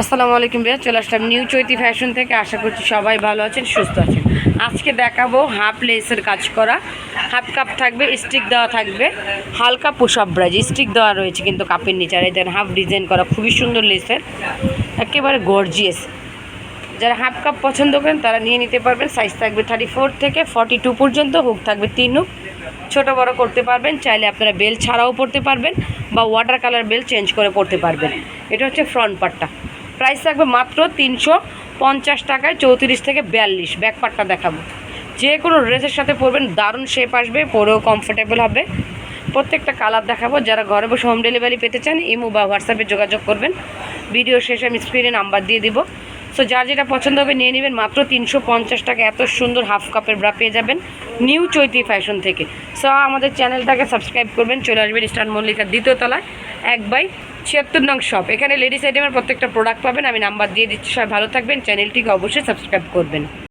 আসসালামু আলাইকুম ভাইয়া চলে আসলাম নিউ চৈতি ফ্যাশন থেকে। আশা করছি সবাই ভালো আছেন, সুস্থ আছেন। আজকে দেখাবো হাফ লেসের কাজ করা। হাফ কাপ থাকবে স্টিক দেওয়া থাকবে। হালকা পোশাক ব্রাজ স্টিক দেওয়া রয়েছে কিন্তু কাপের নিচে। আর দেখেন হাফ ডিজাইন করা, খুবই সুন্দর লেসের একেবারে গর্জিয়াস যারা হাফ কাপ পছন্দ করেন, তারা নিয়ে নিতে পারবেন। সাইজ থাকবে থার্টি ফোর থেকে ফর্টি টু পর্যন্ত হুক থাকবে তিন হুক ছোটো বড় করতে পারবেন, চাইলে আপনারা বেল ছাড়াও পড়তে পারবেন বা ওয়াটার কালার বেল চেঞ্জ করে পড়তে পারবেন। এটা হচ্ছে ফ্রন্ট পার্টটা প্রাইস থাকবে মাত্র তিনশো পঞ্চাশ টাকায় চৌত্রিশ থেকে বিয়াল্লিশ। ব্যাক পার্টটা দেখাবো। যে কোনো ড্রেসের সাথে পরবেন, দারুণ শেপ আসবে, পরেও কমফোর্টেবল হবে। প্রত্যেকটা কালার দেখাবো। যারা ঘরে বসে হোম ডেলিভারি পেতে চান, ইমো বা হোয়াটসঅ্যাপে যোগাযোগ করবেন। ভিডিও শেষে, আমি স্ক্রিনে নাম্বার দিয়ে দিব। সো যার যেটা পছন্দ হবে, নিয়ে নেবেন মাত্র তিনশো পঞ্চাশ টাকা। এত সুন্দর হাফ কাপের ব্রা পেয়ে যাবেন নিউ চৈতি ফ্যাশন থেকে। সো আমাদের চ্যানেলটাকে সাবস্ক্রাইব করবেন। চলে আসবেন স্টার মল্লিকার দ্বিতীয় তলায়। এক বাই ছিয়াত্তর নং শপ এখানে লেডিস আইটেমের প্রত্যেকটা প্রোডাক্ট পাবেন। আমি নাম্বার দিয়ে দিচ্ছি। সবাই ভালো থাকবেন। চ্যানেলটিকে অবশ্যই সাবস্ক্রাইব করবেন।